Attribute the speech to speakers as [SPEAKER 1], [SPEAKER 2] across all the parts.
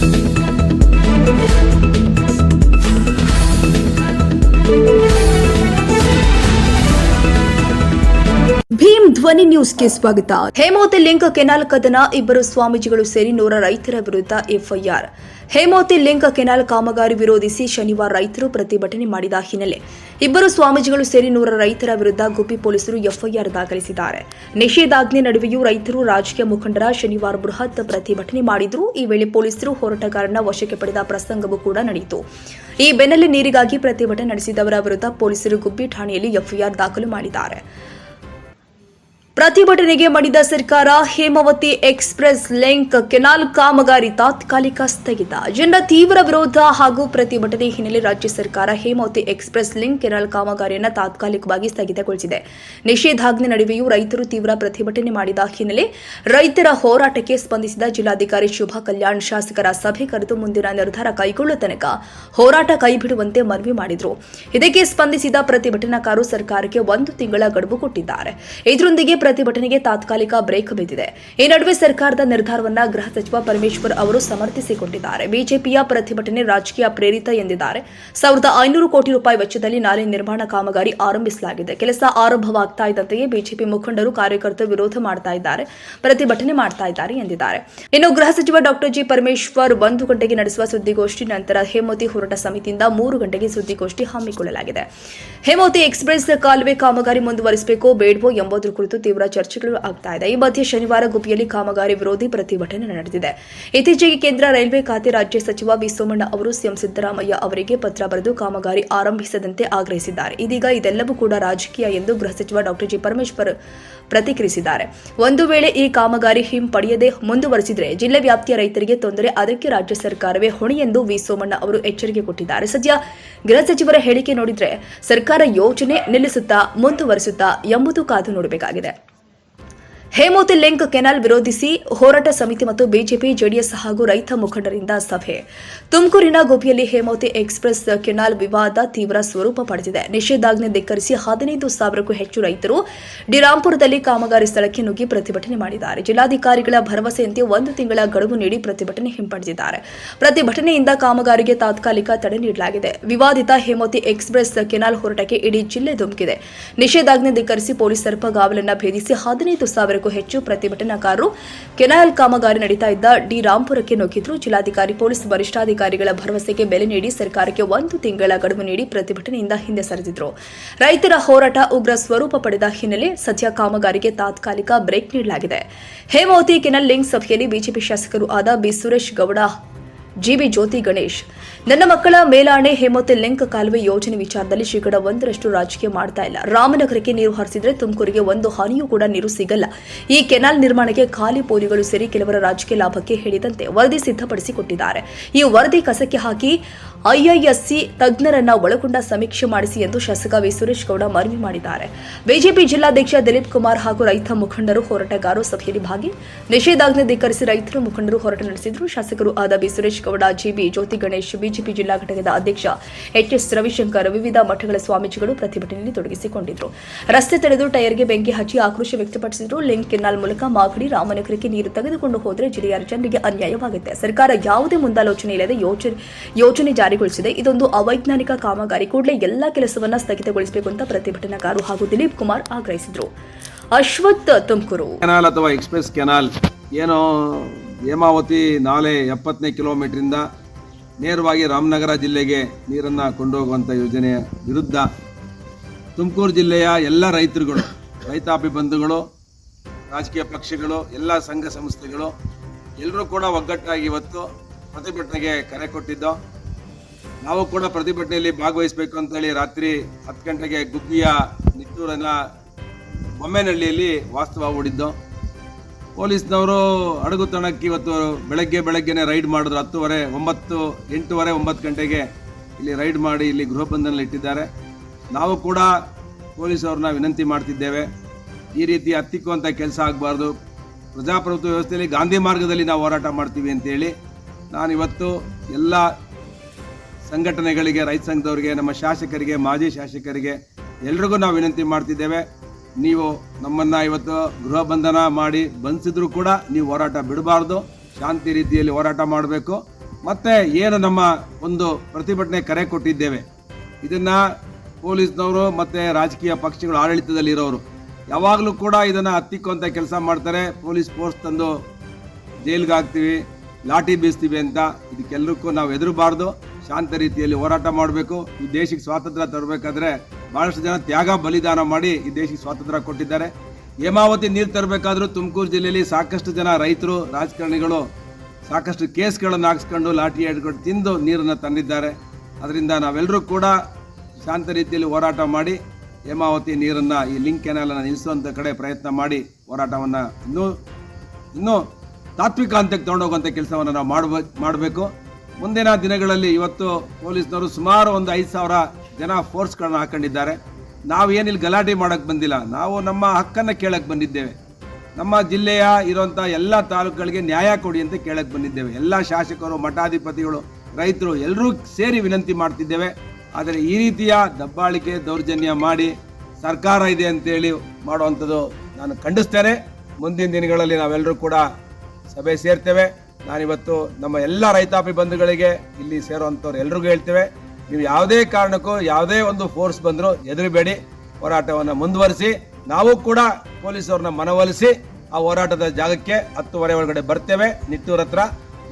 [SPEAKER 1] Thank you. ಧ್ವನಿ ನ್ಯೂಸ್ಗೆ ಸ್ವಾಗತ. ಹೇಮಾವತಿ ಲಿಂಕ್ ಕೆನಾಲ್ ಕದನ ಇಬ್ಬರು ಸ್ವಾಮೀಜಿಗಳು ಸೇರಿ ನೂರ ರೈತರ ವಿರುದ್ಧ ಎಫ್ಐಆರ್. ಹೇಮಾವತಿ ಲಿಂಕ್ ಕೆನಾಲ್ ಕಾಮಗಾರಿ ವಿರೋಧಿಸಿ ಶನಿವಾರ ರೈತರು ಪ್ರತಿಭಟನೆ ಮಾಡಿದ ಹಿನ್ನೆಲೆ ಇಬ್ಬರು ಸ್ವಾಮೀಜಿಗಳು ಸೇರಿ ನೂರ ರೈತರ ವಿರುದ್ಧ ಗುಬ್ಬಿ ಪೊಲೀಸರು ಎಫ್ಐಆರ್ ದಾಖಲಿಸಿದ್ದಾರೆ. ನಿಷೇಧಾಜ್ಞೆ ನಡುವೆಯೂ ರೈತರು ರಾಜಕೀಯ ಮುಖಂಡರ ಶನಿವಾರ ಬೃಹತ್ ಪ್ರತಿಭಟನೆ ಮಾಡಿದ್ರು. ಈ ವೇಳೆ ಪೊಲೀಸರು ಹೋರಾಟಗಾರನ ವಶಕ್ಕೆ ಪಡೆದ ಪ್ರಸಂಗವೂ ಕೂಡ ನಡೆಯಿತು. ಈ ಬೆನ್ನಲ್ಲೇ ನೀರಿಗಾಗಿ ಪ್ರತಿಭಟನೆ ನಡೆಸಿದವರ ವಿರುದ್ಧ ಪೊಲೀಸರು ಗುಬ್ಬಿ ಠಾಣೆಯಲ್ಲಿ ಎಫ್ಐಆರ್ ದಾಖಲು ಮಾಡಿದ್ದಾರೆ. ಪ್ರತಿಭಟನೆಗೆ ಮಣಿದ ಸರ್ಕಾರ, ಹೇಮಾವತಿ ಎಕ್ಸ್ಪ್ರೆಸ್ ಲಿಂಕ್, ಕೆನಾಲ್ ಕಾಮಗಾರಿ ತಾತ್ಕಾಲಿಕ ಸ್ಥಗಿತ. ಜನರ ತೀವ್ರ ವಿರೋಧ ಹಾಗೂ ಪ್ರತಿಭಟನೆ ಹಿನ್ನೆಲೆ ರಾಜ್ಯ ಸರ್ಕಾರ ಹೇಮಾವತಿ ಎಕ್ಸ್ಪ್ರೆಸ್ ಲಿಂಕ್, ಕೆನಾಲ್ ಕಾಮಗಾರಿಯನ್ನು ತಾತ್ಕಾಲಿಕವಾಗಿ ಸ್ಥಗಿತಗೊಳಿಸಿದೆ. ನಿಷೇಧಾಜ್ಞೆ ನಡುವೆಯೂ ರೈತರು ತೀವ್ರ ಪ್ರತಿಭಟನೆ ಮಾಡಿದ ಹಿನ್ನೆಲೆ ರೈತರ ಹೋರಾಟಕ್ಕೆ ಸ್ಪಂದಿಸಿದ ಜಿಲ್ಲಾಧಿಕಾರಿ ಶುಭಾ ಕಲ್ಯಾಣ್, ಶಾಸಕರ ಸಭೆ ಕರೆದು ಮುಂದಿನ ನಿರ್ಧಾರ ಕೈಗೊಳ್ಳುವ ತನಕ ಹೋರಾಟ ಕೈಬಿಡುವಂತೆ ಮನವಿ ಮಾಡಿದರು. ಇದಕ್ಕೆ ಸ್ಪಂದಿಸಿದ ಪ್ರತಿಭಟನಾಕಾರರು ಸರ್ಕಾರಕ್ಕೆ ಒಂದು ತಿಂಗಳ ಗಡುವು ಕೊಟ್ಟಿದ್ದಾರೆ. ಇದರೊಂದಿಗೆ ಪ್ರತಿಭಟನೆಗೆ ತಾತ್ಕಾಲಿಕ ಬ್ರೇಕ್ ಬಿದ್ದಿದೆ. ಈ ನಡುವೆ ಸರ್ಕಾರದ ನಿರ್ಧಾರವನ್ನ ಗೃಹ ಸಚಿವ ಪರಮೇಶ್ವರ್ ಅವರು ಸಮರ್ಥಿಸಿಕೊಂಡಿದ್ದಾರೆ. ಬಿಜೆಪಿಯ ಪ್ರತಿಭಟನೆ ರಾಜಕೀಯ ಪ್ರೇರಿತ ಎಂದಿದ್ದಾರೆ. ಸಾವಿರದ ಐನೂರು ಕೋಟಿ ರೂಪಾಯಿ ವೆಚ್ಚದಲ್ಲಿ ನಾಲೆ ನಿರ್ಮಾಣ ಕಾಮಗಾರಿ ಆರಂಭಿಸಲಾಗಿದೆ. ಕೆಲಸ ಆರಂಭವಾಗ್ತಾ ಇದ್ದಂತೆಯೇ ಬಿಜೆಪಿ ಮುಖಂಡರು ಕಾರ್ಯಕರ್ತರು ವಿರೋಧ ಮಾಡ್ತಾ ಇದ್ದಾರೆ, ಪ್ರತಿಭಟನೆ ಮಾಡ್ತಾ ಇದ್ದಾರೆ ಎಂದಿದ್ದಾರೆ. ಇನ್ನು ಗೃಹ ಸಚಿವ ಡಾಕ್ಟರ್ ಜಿ. ಪರಮೇಶ್ವರ್ ಒಂದು ಗಂಟೆಗೆ ನಡೆಸುವ ಸುದ್ದಿಗೋಷ್ಠಿ ನಂತರ ಹೇಮತಿ ಹೋರಾಟ ಸಮಿತಿಯಿಂದ ಮೂರು ಗಂಟೆಗೆ ಸುದ್ದಿಗೋಷ್ಠಿ ಹಮ್ಮಿಕೊಳ್ಳಲಾಗಿದೆ. ಹೇಮತಿ ಎಕ್ಸ್ಪ್ರೆಸ್ ಕಾಲುವೆ ಕಾಮಗಾರಿ ಮುಂದುವರಿಸಬೇಕೋ, ಬೇಡವೋ ಎಂಬುದರ ಕುರಿತು ತೀವ್ರ ಚರ್ಚೆಗಳು ಆಗ್ತಾ ಇದೆ. ಈ ಮಧ್ಯೆ ಶನಿವಾರ ಗುಬ್ಬಿಯಲ್ಲಿ ಕಾಮಗಾರಿ ವಿರೋಧಿ ಪ್ರತಿಭಟನೆ ನಡೆದಿದೆ. ಇತ್ತೀಚೆಗೆ ಕೇಂದ್ರ ರೈಲ್ವೆ ಖಾತೆ ರಾಜ್ಯ ಸಚಿವ ವಿ ಸೋಮಣ್ಣ ಅವರು ಸಿಎಂ ಸಿದ್ದರಾಮಯ್ಯ ಅವರಿಗೆ ಪತ್ರ ಬರೆದು ಕಾಮಗಾರಿ ಆರಂಭಿಸದಂತೆ ಆಗ್ರಹಿಸಿದ್ದಾರೆ. ಇದೀಗ ಇದೆಲ್ಲವೂ ಕೂಡ ರಾಜಕೀಯ ಎಂದು ಗೃಹ ಸಚಿವ ಡಾಕ್ಟರ್ ಜಿ. ಪರಮೇಶ್ವರ್ ಪ್ರತಿಕ್ರಿಯಿಸಿದ್ದಾರೆ. ಒಂದು ವೇಳೆ ಈ ಕಾಮಗಾರಿ ಹಿಂಪಡೆಯದೆ ಮುಂದುವರೆಸಿದರೆ ಜಿಲ್ಲೆ ವ್ಯಾಪ್ತಿಯ ರೈತರಿಗೆ ತೊಂದರೆ, ಅದಕ್ಕೆ ರಾಜ್ಯ ಸರ್ಕಾರವೇ ಹೊಣೆ ಎಂದು ವಿ ಸೋಮಣ್ಣ ಅವರು ಎಚ್ಚರಿಕೆ ಕೊಟ್ಟಿದ್ದಾರೆ. ಸದ್ಯ ಗೃಹ ಸಚಿವರ ಹೇಳಿಕೆ ನೋಡಿದ್ರೆ ಸರ್ಕಾರ ಯೋಜನೆ ನಿಲ್ಲಿಸುತ್ತಾ ಮುಂದುವರೆಸುತ್ತಾ ಎಂಬುದು ಕಾದು ನೋಡಬೇಕಾಗಿದೆ. ಹೇಮಾವತಿ ಲಿಂಕ್ ಕೆನಾಲ್ ವಿರೋಧಿಸಿ ಹೋರಾಟ ಸಮಿತಿ ಮತ್ತು ಬಿಜೆಪಿ, ಜೆಡಿಎಸ್ ಹಾಗೂ ರೈತ ಮುಖಂಡರಿಂದ ಸಭೆ. ತುಮಕೂರಿನ ಗೋಪಿಯಲ್ಲಿ ಹೇಮಾವತಿ ಎಕ್ಸ್ಪ್ರೆಸ್ ಕೆನಾಲ್ ವಿವಾದ ತೀವ್ರ ಸ್ವರೂಪ ಪಡೆದಿದೆ. ನಿಷೇಧಾಜ್ಞೆ ಧಿಕ್ಕರಿಸಿ ಹದಿನೈದು ಸಾವಿರಕ್ಕೂ ಹೆಚ್ಚು ರೈತರು ಡಿರಾಂಪುರದಲ್ಲಿ ಕಾಮಗಾರಿ ಸ್ಥಳಕ್ಕೆ ನುಗ್ಗಿ ಪ್ರತಿಭಟನೆ ಮಾಡಿದ್ದಾರೆ. ಜಿಲ್ಲಾಧಿಕಾರಿಗಳ ಭರವಸೆಯಂತೆ ಒಂದು ತಿಂಗಳ ಗಡುವು ನೀಡಿ ಪ್ರತಿಭಟನೆ ಹಿಂಪಡೆದಿದ್ದಾರೆ. ಪ್ರತಿಭಟನೆಯಿಂದ ಕಾಮಗಾರಿಗೆ ತಾತ್ಕಾಲಿಕ ತಡೆ ನೀಡಲಾಗಿದೆ. ವಿವಾದಿತ ಹೇಮಾವತಿ ಎಕ್ಸ್ಪ್ರೆಸ್ ಕೆನಾಲ್ ಹೋರಾಟಕ್ಕೆ ಇಡೀ ಜಿಲ್ಲೆ ಧುಮುಕಿದೆ. ನಿಷೇಧಾಜ್ಞೆ ಧಿಕ್ಕರಿಸಿ ಪೊಲೀಸ್ ಸರ್ಪಗಾವಲನ್ನ ಭೇದಿಸಿ ಹದಿನೈದು ಸಾವಿರಕ್ಕೂ ಹೆಚ್ಚು ಪ್ರತಿಭಟನಾಕಾರರು ಕೆನಾಲ್ ಕಾಮಗಾರಿ ನಡೀತಾ ಇದ್ದ ಡಿ ರಾಂಪುರಕ್ಕೆ ನುಗ್ಗಿದ್ರು ಜಿಲ್ಲಾಧಿಕಾರಿ, ಪೊಲೀಸ್ ವರಿಷ್ಠಾಧಿಕಾರಿಗಳ ಭರವಸೆಗೆ ಬೆಲೆ ನೀಡಿ ಸರ್ಕಾರಕ್ಕೆ ಒಂದು ತಿಂಗಳ ಗಡುವು ನೀಡಿ ಪ್ರತಿಭಟನೆಯಿಂದ ಹಿಂದೆ ಸರಿದಿದ್ರು. ರೈತರ ಹೋರಾಟ ಉಗ್ರ ಸ್ವರೂಪ ಪಡೆದ ಹಿನ್ನೆಲೆ ಸದ್ಯ ಕಾಮಗಾರಿಗೆ ತಾತ್ಕಾಲಿಕ ಬ್ರೇಕ್ ನೀಡಲಾಗಿದೆ. ಹೇಮಾವತಿ ಕೆನಲ್ ಲಿಂಕ್ ಸಭೆಯಲ್ಲಿ ಬಿಜೆಪಿ ಶಾಸಕರು ಆದ ಬಿ. ಸುರೇಶ್ ಗೌಡ ಜಿಬಿ ಜ್ಯೋತಿ ಗಣೇಶ್. ನನ್ನ ಮಕ್ಕಳ ಮೇಲಾಣೆ ಹೇಮತೆ ಲಿಂಕ್ ಕಾಲುವೆ ಯೋಜನೆ ವಿಚಾರದಲ್ಲಿ ಶೇಕಡ ಒಂದರಷ್ಟು ರಾಜಕೀಯ ಮಾಡ್ತಾ ಇಲ್ಲ. ರಾಮನಗರಕ್ಕೆ ನೀರು ಹರಿಸಿದ್ರೆ ತುಮಕೂರಿಗೆ ಒಂದು ಹನಿಯೂ ಕೂಡ ನೀರು ಸಿಗಲ್ಲ. ಈ ಕೆನಾಲ್ ನಿರ್ಮಾಣಕ್ಕೆ ಖಾಲಿ ಪೋಲಿಗಳು ಸೇರಿ ಕೆಲವರ ರಾಜಕೀಯ ಲಾಭಕ್ಕೆ ಹೇಳಿದಂತೆ ವರದಿ ಸಿದ್ಧಪಡಿಸಿಕೊಟ್ಟಿದ್ದಾರೆ. ಈ ವರದಿ ಕಸಕ್ಕೆ ಹಾಕಿ ಐಐಎಸ್ಸಿ ತಜ್ಞರನ್ನ ಒಳಗೊಂಡ ಸಮೀಕ್ಷೆ ಮಾಡಿಸಿ ಎಂದು ಶಾಸಕ ವಿ. ಸುರೇಶ್ ಗೌಡ ಮನವಿ ಮಾಡಿದ್ದಾರೆ. ಬಿಜೆಪಿ ಜಿಲ್ಲಾಧ್ಯಕ್ಷ ದಿಲೀಪ್ ಕುಮಾರ್ ಹಾಗೂ ರೈತ ಮುಖಂಡರು ಹೋರಾಟಗಾರರು ಸಭೆಯಲ್ಲಿ ಭಾಗಿ ನಿಷೇಧಾಜ್ಞೆ ಧಿಕ್ಕರಿಸಿ ರೈತರು ಮುಖಂಡರು ಹೋರಾಟ ನಡೆಸಿದ್ರು. ಶಾಸಕರು ಆದ B Suresh Gowda GB Jyothi Ganesh, BJP ಜಿಲ್ಲಾ ಘಟಕದ ಅಧ್ಯಕ್ಷ ಎಚ್ ಎಸ್ ರವಿಶಂಕರ್ ವಿವಿಧ ಮಠಗಳ ಸ್ವಾಮೀಜಿಗಳು ಪ್ರತಿಭಟನೆಯಲ್ಲಿ ತೊಡಗಿಸಿಕೊಂಡಿದ್ರು. ರಸ್ತೆ ತಡೆದು ಟೈರ್ಗೆ ಬೆಂಕಿ ಹಚ್ಚಿ ಆಕ್ರೋಶ ವ್ಯಕ್ತಪಡಿಸಿದ್ರು. ಲಿಂಕ್ ಕೆನಾಲ್ ಮೂಲಕ ಮಾಗಡಿ ರಾಮನಗರಕ್ಕೆ ನೀರು ತೆಗೆದುಕೊಂಡು ಹೋದರೆ ಜಿಲ್ಲೆಯ ಜನರಿಗೆ ಅನ್ಯಾಯವಾಗುತ್ತೆ. ಸರ್ಕಾರ ಯಾವುದೇ ಮುಂದಾಲೋಚನೆ ಇಲ್ಲದೆ ಯೋಜನೆ ಯೋಜನೆ ಜಾರಿಗೊಳಿಸಿದೆ. ಇದೊಂದು ಅವೈಜ್ಞಾನಿಕ ಕಾಮಗಾರಿ. ಕೂಡಲೇ ಎಲ್ಲಾ ಕೆಲಸವನ್ನ ಸ್ಥಗಿತಗೊಳಿಸಬೇಕು ಅಂತ ಪ್ರತಿಭಟನಾಕಾರರು ಹಾಗೂ ದಿಲೀಪ್ ಕುಮಾರ್ ಆಗ್ರಹಿಸಿದ್ರು. ಅಶ್ವಥ್ ತುಮಕೂರು.
[SPEAKER 2] ಕೆನಾಲ್ ಅಥವಾ ಎಕ್ಸ್ಪ್ರೆಸ್ ಕೆನಾಲ್ ಏನು ಹೇಮಾವತಿ ನಾಲೆ ಎಪ್ಪತ್ತನೇ ಕಿಲೋಮೀಟ್ರಿಂದ ನೇರವಾಗಿ ರಾಮನಗರ ಜಿಲ್ಲೆಗೆ ನೀರನ್ನು ಕೊಂಡೋಗುವಂಥ ಯೋಜನೆಯ ವಿರುದ್ಧ ತುಮಕೂರು ಜಿಲ್ಲೆಯ ಎಲ್ಲ ರೈತರುಗಳು ರೈತಾಪಿ ಬಂಧುಗಳು ರಾಜಕೀಯ ಪಕ್ಷಗಳು, ಎಲ್ಲ ಸಂಘ ಸಂಸ್ಥೆಗಳು, ಎಲ್ಲರೂ ಕೂಡ ಒಗ್ಗಟ್ಟಾಗಿ ಇವತ್ತು ಪ್ರತಿಭಟನೆಗೆ ಕರೆ ಕೊಟ್ಟಿದ್ದು. ನಾವು ಕೂಡ ಪ್ರತಿಭಟನೆಯಲ್ಲಿ ಭಾಗವಹಿಸಬೇಕು ಅಂತೇಳಿ ರಾತ್ರಿ ಹತ್ತು ಗಂಟೆಗೆ ಗುಬ್ಬಿಯ ನಿಟ್ಟೂರಿನ ಬೊಮ್ಮೆನಹಳ್ಳಿಯಲ್ಲಿ ವಾಸ್ತವ ಹೂಡಿದ್ದು. ಪೊಲೀಸ್ನವರು ಅಡಗುತನಕ್ಕೆ ಇವತ್ತು ಬೆಳಗ್ಗೆ ಬೆಳಗ್ಗೆನೇ ರೈಡ್ ಮಾಡಿದ್ರು, ಹತ್ತುವರೆ, ಒಂಬತ್ತು, ಎಂಟೂವರೆ, ಒಂಬತ್ತು ಗಂಟೆಗೆ ಇಲ್ಲಿ ರೈಡ್ ಮಾಡಿ ಇಲ್ಲಿ ಗೃಹ ಬಂಧನಲ್ಲಿ ಇಟ್ಟಿದ್ದಾರೆ. ನಾವು ಕೂಡ ಪೊಲೀಸ್ ಅವ್ರನ್ನ ವಿನಂತಿ ಮಾಡ್ತಿದ್ದೇವೆ. ಈ ರೀತಿ ಹತ್ತಿಕ್ಕುವಂಥ ಕೆಲಸ ಆಗಬಾರ್ದು. ಪ್ರಜಾಪ್ರಭುತ್ವ ವ್ಯವಸ್ಥೆಯಲ್ಲಿ ಗಾಂಧಿ ಮಾರ್ಗದಲ್ಲಿ ನಾವು ಹೋರಾಟ ಮಾಡ್ತೀವಿ ಅಂತೇಳಿ ನಾನು ಇವತ್ತು ಎಲ್ಲ ಸಂಘಟನೆಗಳಿಗೆ, ರೈತ ಸಂಘದವರಿಗೆ, ನಮ್ಮ ಶಾಸಕರಿಗೆ, ಮಾಜಿ ಶಾಸಕರಿಗೆ ಎಲ್ರಿಗೂ ನಾವು ವಿನಂತಿ ಮಾಡ್ತಿದ್ದೇವೆ. ನೀವು ನಮ್ಮನ್ನು ಇವತ್ತು ಗೃಹ ಬಂಧನ ಮಾಡಿ ಬಂಧಿಸಿದ್ರು ಕೂಡ ನೀವು ಹೋರಾಟ ಬಿಡಬಾರ್ದು. ಶಾಂತಿ ರೀತಿಯಲ್ಲಿ ಹೋರಾಟ ಮಾಡಬೇಕು. ಮತ್ತೆ ಏನು ನಮ್ಮ ಒಂದು ಪ್ರತಿಭಟನೆ ಕರೆ ಕೊಟ್ಟಿದ್ದೇವೆ. ಇದನ್ನ ಪೊಲೀಸ್ನವರು ಮತ್ತೆ ರಾಜಕೀಯ ಪಕ್ಷಗಳು ಆಡಳಿತದಲ್ಲಿರೋರು ಯಾವಾಗಲೂ ಕೂಡ ಇದನ್ನ ಹತ್ತಿಕ್ಕುವಂತ ಕೆಲಸ ಮಾಡ್ತಾರೆ. ಪೊಲೀಸ್ ಫೋರ್ಸ್ ತಂದು ಜೈಲ್ಗೆ ಹಾಕ್ತೀವಿ, ಲಾಠಿ ಬೀಸ್ತೀವಿ ಅಂತ ಇದಕ್ಕೆಲ್ಲರಿಗೂ ನಾವು ಹೆದರಬಾರ್ದು. ಶಾಂತ ರೀತಿಯಲ್ಲಿ ಹೋರಾಟ ಮಾಡಬೇಕು. ಈ ದೇಶಕ್ಕೆ ಸ್ವಾತಂತ್ರ್ಯ ತರಬೇಕಾದ್ರೆ ಬಹಳಷ್ಟು ಜನ ತ್ಯಾಗ, ಬಲಿದಾನ ಮಾಡಿ ಈ ದೇಶಕ್ಕೆ ಸ್ವಾತಂತ್ರ್ಯ ಕೊಟ್ಟಿದ್ದಾರೆ. ಹೇಮಾವತಿ ನೀರು ತರಬೇಕಾದ್ರೂ ತುಮಕೂರು ಜಿಲ್ಲೆಯಲ್ಲಿ ಸಾಕಷ್ಟು ಜನ ರೈತರು, ರಾಜಕಾರಣಿಗಳು ಸಾಕಷ್ಟು ಕೇಸ್ಗಳನ್ನು ಹಾಕ್ಸ್ಕೊಂಡು ಲಾಠಿ ಹಿಡ್ಕೊಂಡು ತಿಂದು ನೀರನ್ನು ತಂದಿದ್ದಾರೆ. ಅದರಿಂದ ನಾವೆಲ್ಲರೂ ಕೂಡ ಶಾಂತ ರೀತಿಯಲ್ಲಿ ಹೋರಾಟ ಮಾಡಿ ಹೇಮಾವತಿ ನೀರನ್ನು ಈ ಲಿಂಕ್ ಕೆನಾಲನ್ನು ನಿಲ್ಲಿಸುವಂಥ ಕಡೆ ಪ್ರಯತ್ನ ಮಾಡಿ ಹೋರಾಟವನ್ನು ಇನ್ನೂ ಇನ್ನೂ ತಾತ್ವಿಕ ಹಂತಕ್ಕೆ ತೊಗೊಂಡೋಗುವಂಥ ಕೆಲಸವನ್ನು ನಾವು ಮಾಡಬೇಕು ಮಾಡಬೇಕು. ಮುಂದಿನ ದಿನಗಳಲ್ಲಿ ಇವತ್ತು ಪೊಲೀಸ್ನವರು ಸುಮಾರು ಒಂದು ಐದು ಸಾವಿರ ಜನ ಫೋರ್ಸ್ಗಳನ್ನ ಹಾಕೊಂಡಿದ್ದಾರೆ. ನಾವು ಏನಿಲ್ಲಿ ಗಲಾಟೆ ಮಾಡಕ್ಕೆ ಬಂದಿಲ್ಲ. ನಾವು ನಮ್ಮ ಹಕ್ಕನ್ನು ಕೇಳಕ್ಕೆ ಬಂದಿದ್ದೇವೆ. ನಮ್ಮ ಜಿಲ್ಲೆಯ ಇರುವಂಥ ಎಲ್ಲ ತಾಲೂಕುಗಳಿಗೆ ನ್ಯಾಯ ಕೊಡಿ ಅಂತ ಕೇಳಕ್ಕೆ ಬಂದಿದ್ದೇವೆ. ಎಲ್ಲ ಶಾಸಕರು, ಮಠಾಧಿಪತಿಗಳು, ರೈತರು ಎಲ್ಲರೂ ಸೇರಿ ವಿನಂತಿ ಮಾಡ್ತಿದ್ದೇವೆ. ಆದರೆ ಈ ರೀತಿಯ ದಬ್ಬಾಳಿಕೆ ದೌರ್ಜನ್ಯ ಮಾಡಿ ಸರ್ಕಾರ ಇದೆ ಅಂತೇಳಿ ಮಾಡುವಂಥದ್ದು ನಾನು ಖಂಡಿಸ್ತೇನೆ. ಮುಂದಿನ ದಿನಗಳಲ್ಲಿ ನಾವೆಲ್ಲರೂ ಕೂಡ ಸಭೆ ಸೇರ್ತೇವೆ. ನಾನಿವತ್ತು ನಮ್ಮ ಎಲ್ಲ ರೈತಾಪಿ ಬಂಧುಗಳಿಗೆ ಇಲ್ಲಿ ಸೇರುವಂಥವ್ರು ಎಲ್ರಿಗೂ ಹೇಳ್ತೇವೆ. ನೀವು ಯಾವುದೇ ಕಾರಣಕ್ಕೂ ಯಾವುದೇ ಒಂದು ಫೋರ್ಸ್ ಬಂದರೂ ಎದುರಿಬೇಡಿ ಹೋರಾಟವನ್ನು ಮುಂದುವರಿಸಿ. ನಾವು ಕೂಡ ಪೊಲೀಸರನ್ನ ಮನವೊಲಿಸಿ ಆ ಹೋರಾಟದ ಜಾಗಕ್ಕೆ ಹತ್ತುವರೆ ಒಳಗಡೆ ಬರ್ತೇವೆ. ನಿಟ್ಟೂರ್ ಹತ್ರ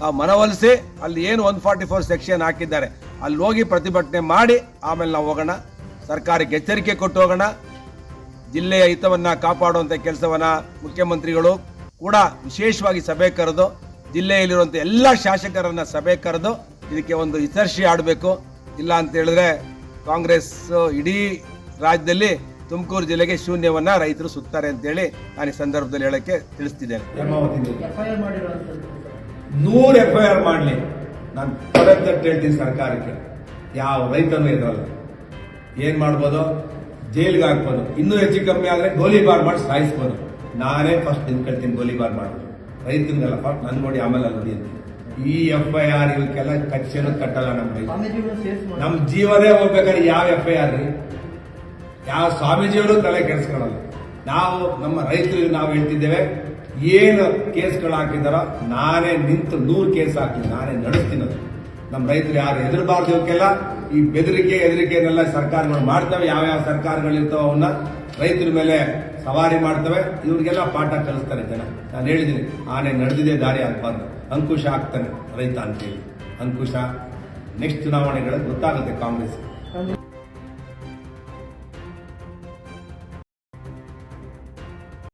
[SPEAKER 2] ನಾವು ಮನವೊಲಿಸಿ ಅಲ್ಲಿ ಏನು ಒನ್ ಫಾರ್ಟಿ ಫೋರ್ ಸೆಕ್ಷನ್ ಹಾಕಿದ್ದಾರೆ, ಅಲ್ಲಿ ಹೋಗಿ ಪ್ರತಿಭಟನೆ ಮಾಡಿ ಆಮೇಲೆ ನಾವು ಹೋಗೋಣ. ಸರ್ಕಾರಕ್ಕೆ ಎಚ್ಚರಿಕೆ ಕೊಟ್ಟು ಹೋಗೋಣ. ಜಿಲ್ಲೆಯ ಹಿತವನ್ನು ಕಾಪಾಡುವಂಥ ಕೆಲಸವನ್ನು ಮುಖ್ಯಮಂತ್ರಿಗಳು ಕೂಡ ವಿಶೇಷವಾಗಿ ಸಭೆ ಕರೆದು ಜಿಲ್ಲೆಯಲ್ಲಿರುವಂಥ ಎಲ್ಲ ಶಾಸಕರನ್ನು ಸಭೆ ಕರೆದು ಇದಕ್ಕೆ ಒಂದು ಇತರ್ಷಿ ಆಡಬೇಕು. ಇಲ್ಲ ಅಂತ ಹೇಳಿದ್ರೆ ಕಾಂಗ್ರೆಸ್ ಇಡೀ ರಾಜ್ಯದಲ್ಲಿ ತುಮಕೂರು ಜಿಲ್ಲೆಗೆ ಶೂನ್ಯವನ್ನ ರೈತರು ಸುತ್ತಾರೆ ಅಂತೇಳಿ ನಾನು ಈ ಸಂದರ್ಭದಲ್ಲಿ ಹೇಳಕ್ಕೆ ತಿಳಿಸ್ತಿದ್ದೇನೆ.
[SPEAKER 3] ನೂರು ಎಫ್ ಐ ಆರ್ ಮಾಡಲಿ. ನಾನು ಪದಕ್ಕೆ ಹೇಳ್ತೀನಿ ಸರ್ಕಾರಕ್ಕೆ. ಯಾವ ರೈತನೂ ಇದ್ರಲ್ಲ. ಏನ್ ಮಾಡ್ಬೋದು? ಜೈಲ್ಗೆ ಹಾಕ್ಬೋದು. ಇನ್ನೂ ಹೆಚ್ಚು ಕಮ್ಮಿ ಆದ್ರೆ ಗೋಲಿಬಾರ್ ಮಾಡಿ ಸಾಯಿಸ್ಬೋದು. ನಾನೇ ಫಸ್ಟ್ ನಿಂತ್ಕೊಳ್ತೀನಿ ಗೋಲಿಬಾರ್ ಮಾಡ್ಬೋದು ರೈತನಿಗೆಲ್ಲ ಫಸ್ಟ್ ನನ್ನ ನೋಡಿ ಆಮೇಲೆ ಅಲ್ಲಿ ಅಂತೀನಿ ಈ ಎಫ್ ಐ ಆರ್ ಇವಕ್ಕೆಲ್ಲ ಕಚ್ಚೇನು ಕಟ್ಟಲ್ಲ ನಮ್ಮ ನಮ್ಮ ಜೀವನೇ ಹೋಗ್ಬೇಕಾದ್ರೆ ಯಾವ ಎಫ್ ಐ ಆರ್ ರೀ? ಯಾವ ಸ್ವಾಮೀಜಿಯವರು ತಲೆ ಕೆಡಿಸ್ಕೊಳ್ಳಲ್ಲ. ನಾವು ನಮ್ಮ ರೈತರಿಗೆ ನಾವು ಹೇಳ್ತಿದ್ದೇವೆ ಏನು ಕೇಸ್ಗಳು ಹಾಕಿದಾರೋ ನಾನೇ ನಿಂತು ನೂರು ಕೇಸ್ ಹಾಕಿ ನಾನೇ ನಡೆಸ್ತೀನಿ ಅದು. ನಮ್ಮ ರೈತರು ಯಾರು ಹೆದರಬಾರ್ದು ಇವಕ್ಕೆಲ್ಲ. ಈ ಬೆದರಿಕೆ ಹೆದರಿಕೆನೆಲ್ಲ ಸರ್ಕಾರಗಳು ಮಾಡ್ತವೆ. ಯಾವ್ಯಾವ ಸರ್ಕಾರಗಳಿರ್ತಾವ ಅವನ್ನ ರೈತರ ಮೇಲೆ ಸವಾರಿ ಮಾಡ್ತವೆ, ಇವ್ರಿಗೆಲ್ಲ ಪಾಠ ಕಲಿಸ್ತಾರೆ ಜನ. ನಾನು ಹೇಳಿದ್ದೀನಿ, ಆನೆ ನಡೆದಿದೆ, ದಾರಿ ಆಗ್ಬಾರ್ದು. ಅಂಕುಶ ಆಗ್ತಾನೆ ರೈತ ಅಂತೇಳಿ. ಅಂಕುಶ ನೆಕ್ಸ್ಟ್ ಚುನಾವಣೆಗಳಲ್ಲಿ ಗೊತ್ತಾಗುತ್ತೆ ಕಾಂಗ್ರೆಸ್